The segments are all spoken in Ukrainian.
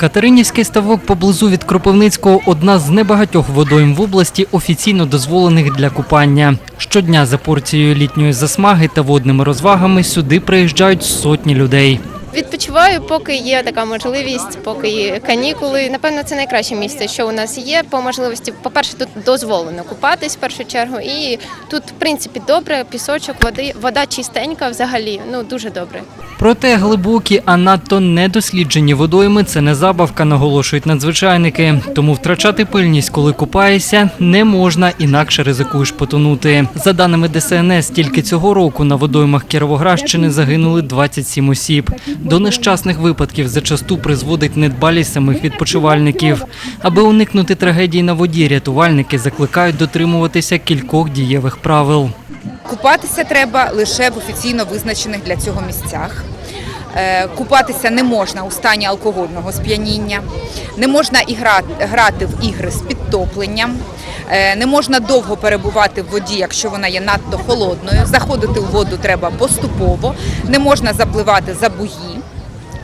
Катеринівський ставок поблизу від Кропивницького одна з небагатьох водойм в області офіційно дозволених для купання. Щодня за порцією літньої засмаги та водними розвагами сюди приїжджають сотні людей. Відпочиваю, поки є така можливість, поки є канікули. Напевно, це найкраще місце, що у нас є. По можливості, по-перше, тут дозволено купатись в першу чергу, і тут, в принципі, добре, пісочок, води, вода чистенька взагалі. Ну дуже добре. Проте глибокі, а надто недосліджені водойми це не забавка, наголошують надзвичайники. Тому втрачати пильність, коли купаєшся, не можна, інакше ризикуєш потонути. За даними ДСНС, тільки цього року на водоймах Кіровоградщини загинули 27 осіб. До нещасних випадків зачасту призводить недбалість самих відпочивальників. Аби уникнути трагедії на воді, рятувальники закликають дотримуватися кількох дієвих правил. Купатися треба лише в офіційно визначених для цього місцях. Е, Купатися не можна у стані алкогольного сп'яніння, не можна і грати, в ігри з підтопленням, не можна довго перебувати в воді, якщо вона є надто холодною. Заходити у воду треба поступово, не можна запливати за буї.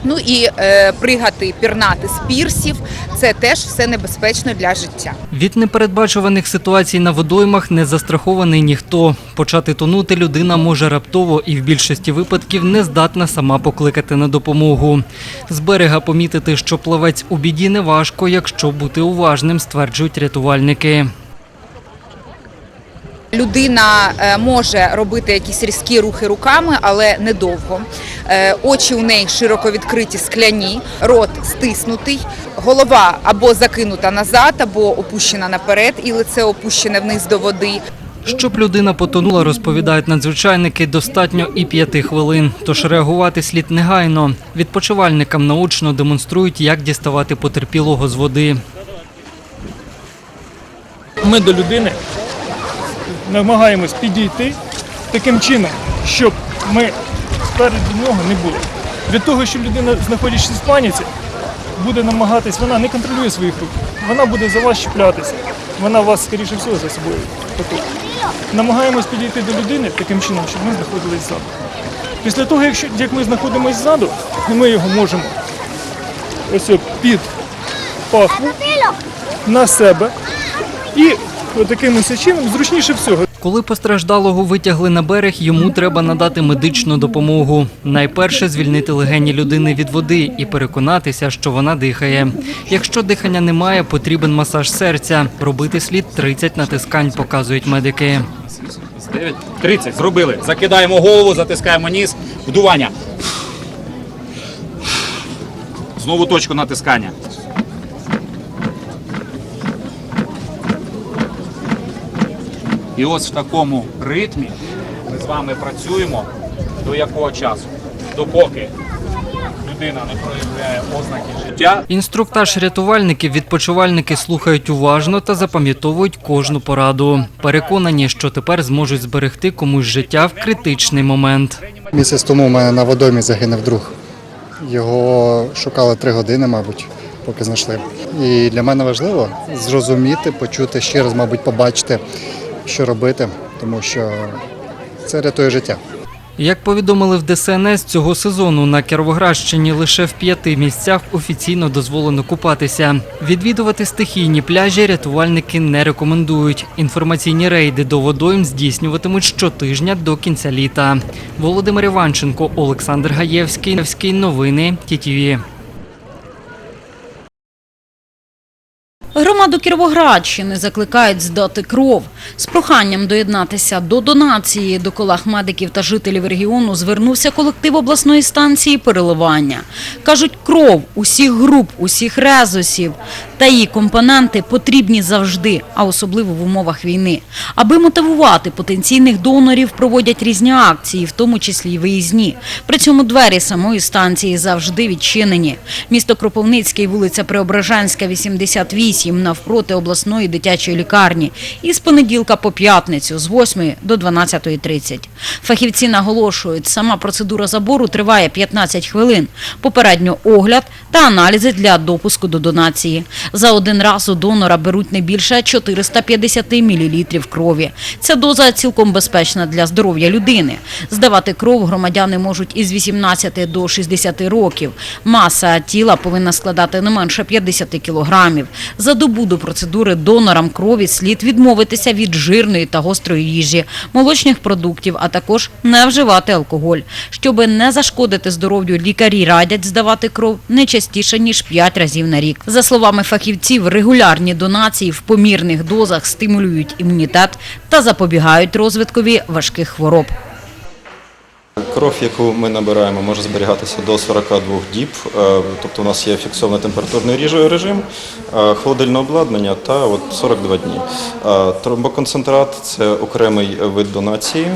Ну і е, пригати, пірнати з пірсів це теж все небезпечно для життя. Від непередбачуваних ситуацій на водоймах не застрахований ніхто. Почати тонути людина може раптово і в більшості випадків не здатна сама покликати на допомогу. З берега помітити, що плавець у біді не важко, якщо бути уважним, стверджують рятувальники. Людина е, може робити якісь різкі рухи руками, але недовго. Е, Очі у неї широко відкриті, скляні, рот стиснутий, голова або закинута назад, або опущена наперед, і лице опущене вниз до води. Щоб людина потонула, розповідають надзвичайники, достатньо і п'яти хвилин. Тож реагувати слід негайно. Відпочивальникам наочно демонструють, як діставати потерпілого з води. ми до людини намагаємось підійти таким чином, щоб ми спереду нього не були. Від того, що людина, знаходячись в паніці, буде намагатись, вона не контролює своїх рук, вона буде за вас чіплятися, вона вас, скоріше всього, за собою потопить. Намагаємось підійти до людини таким чином, щоб ми знаходились ззаду. Після того, якщо, як ми знаходимося ззаду, ми його можемо ось під пахву на себе і таким ось чином зручніше всього. Коли постраждалого витягли на берег, йому треба надати медичну допомогу. Найперше звільнити легені людини від води і переконатися, що вона дихає. Якщо дихання немає, потрібен масаж серця. Робити слід 30 натискань, показують медики. 9, 30. Зробили. Закидаємо голову, затискаємо ніс. Вдування. Знову точку натискання. І ось в такому ритмі ми з вами працюємо до якого часу? Допоки людина не проявляє ознаки життя, Інструктаж рятувальників відпочивальники слухають уважно та запам'ятовують кожну пораду. Переконані, що тепер зможуть зберегти комусь життя в критичний момент. Місяць тому у мене на водоймі загинув друг. Його шукали три години, мабуть, поки знайшли. І для мене важливо зрозуміти, почути ще раз, мабуть, побачити, що робити, тому що це рятує життя. Як повідомили в ДСНС, цього сезону на Кіровоградщині лише в п'яти місцях офіційно дозволено купатися. Відвідувати стихійні пляжі рятувальники не рекомендують. Інформаційні рейди до водойм здійснюватимуть щотижня до кінця літа. Володимир Іванченко, Олександр Гаєвський. Новини ТІТІВІ. Громаду Кіровоградщини закликають здати кров. З проханням доєднатися до донації до колег медиків та жителів регіону звернувся колектив обласної станції переливання. Кажуть, кров усіх груп, усіх резусів та її компоненти потрібні завжди, а особливо в умовах війни. Аби мотивувати потенційних донорів, проводять різні акції, в тому числі й виїзні. При цьому двері самої станції завжди відчинені. Місто Кропивницький, вулиця Преображенська, 88, навпроти обласної дитячої лікарні. І з понеділка по п'ятницю з 8 до 12.30. Фахівці наголошують, сама процедура забору триває 15 хвилин. Попередньо огляд та аналізи для допуску до донації. За один раз у донора беруть не більше 450 мл крові. Ця доза цілком безпечна для здоров'я людини. Здавати кров громадяни можуть із 18 до 60 років. Маса тіла повинна складати не менше 50 кілограмів. За добу до процедури донорам крові слід відмовитися від жирної та гострої їжі, молочних продуктів, а також не вживати алкоголь. Щоби не зашкодити здоров'ю, лікарі радять здавати кров не частіше ніж 5 разів на рік. За словами фахівців, регулярні донації в помірних дозах стимулюють імунітет та запобігають розвиткові важких хвороб. Кров, яку ми набираємо, може зберігатися до 42 діб. Е, Тобто у нас є фіксований температурний режим, е, холодильне обладнання та от 42 дні. Е, Тромбоконцентрат це окремий вид донації.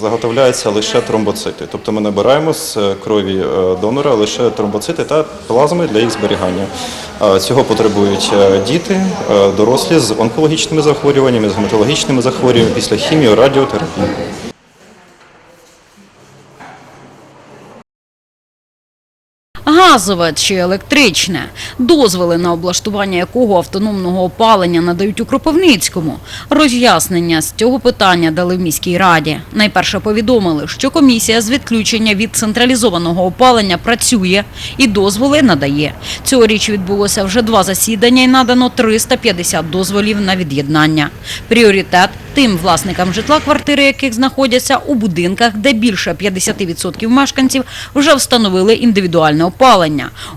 Заготовляється лише тромбоцити. Тобто ми набираємо з крові донора лише тромбоцити та плазми для їх зберігання. Цього потребують діти, дорослі з онкологічними захворюваннями, з гематологічними захворюваннями після хімії, радіотерапії. Газове чи електричне, дозволи на облаштування якого автономного опалення надають у Кропивницькому. Роз'яснення з цього питання дали в міській раді. Найперше повідомили, що комісія з відключення від централізованого опалення працює і дозволи надає. Цьогоріч відбулося вже два засідання і надано 350 дозволів на від'єднання. Пріоритет тим власникам житла, квартири яких знаходяться у будинках, де більше 50% мешканців вже встановили індивідуальне опалення.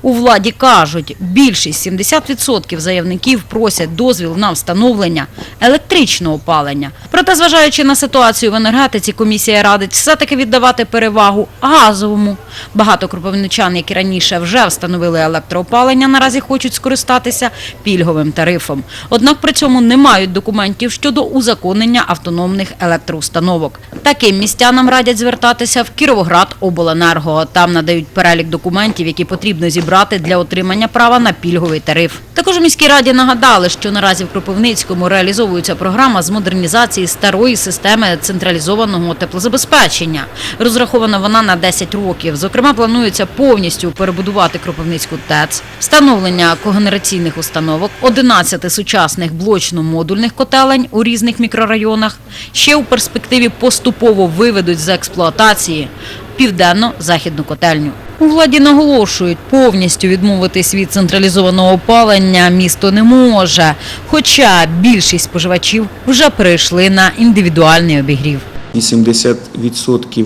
У владі кажуть, більшість 70% заявників просять дозвіл на встановлення електричного опалення. Проте, зважаючи на ситуацію в енергетиці, комісія радить все-таки віддавати перевагу газовому. Багато кропивничан, які раніше вже встановили електроопалення, наразі хочуть скористатися пільговим тарифом. Однак при цьому не мають документів щодо узаконення автономних електроустановок. Таким містянам радять звертатися в Кіровоград обленерго. Там надають перелік документів, які потрібно зібрати для отримання права на пільговий тариф. Також у міській раді нагадали, що наразі в Кропивницькому реалізовується програма з модернізації старої системи централізованого теплозабезпечення. Розрахована вона на 10 років. Зокрема, планується повністю перебудувати Кропивницьку ТЕЦ, встановлення когенераційних установок, 11 сучасних блочно-модульних котелень у різних мікрорайонах. Ще у перспективі поступово виведуть з експлуатації південно-західну котельню. У владі наголошують, повністю відмовитись від централізованого опалення місто не може, хоча більшість споживачів вже перейшли на індивідуальний обігрів. 80%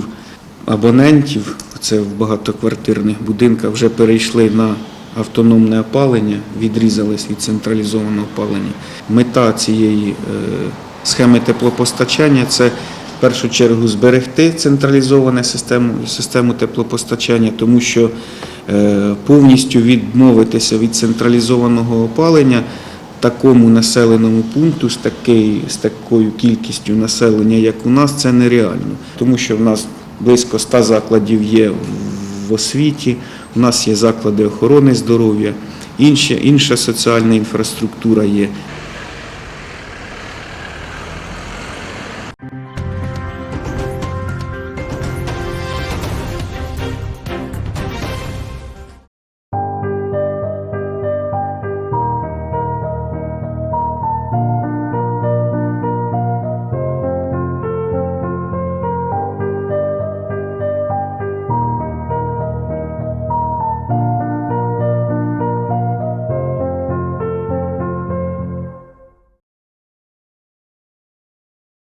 абонентів, це в багатоквартирних будинках, вже перейшли на автономне опалення, відрізались від централізованого опалення. Мета цієї е, схеми теплопостачання це в першу чергу зберегти централізовану систему, систему теплопостачання, тому що е, повністю відмовитися від централізованого опалення такому населеному пункту з, такий, з такою кількістю населення, як у нас, це нереально. Тому що в нас близько 100 закладів є в- освіті, у нас є заклади охорони здоров'я, інша соціальна інфраструктура є.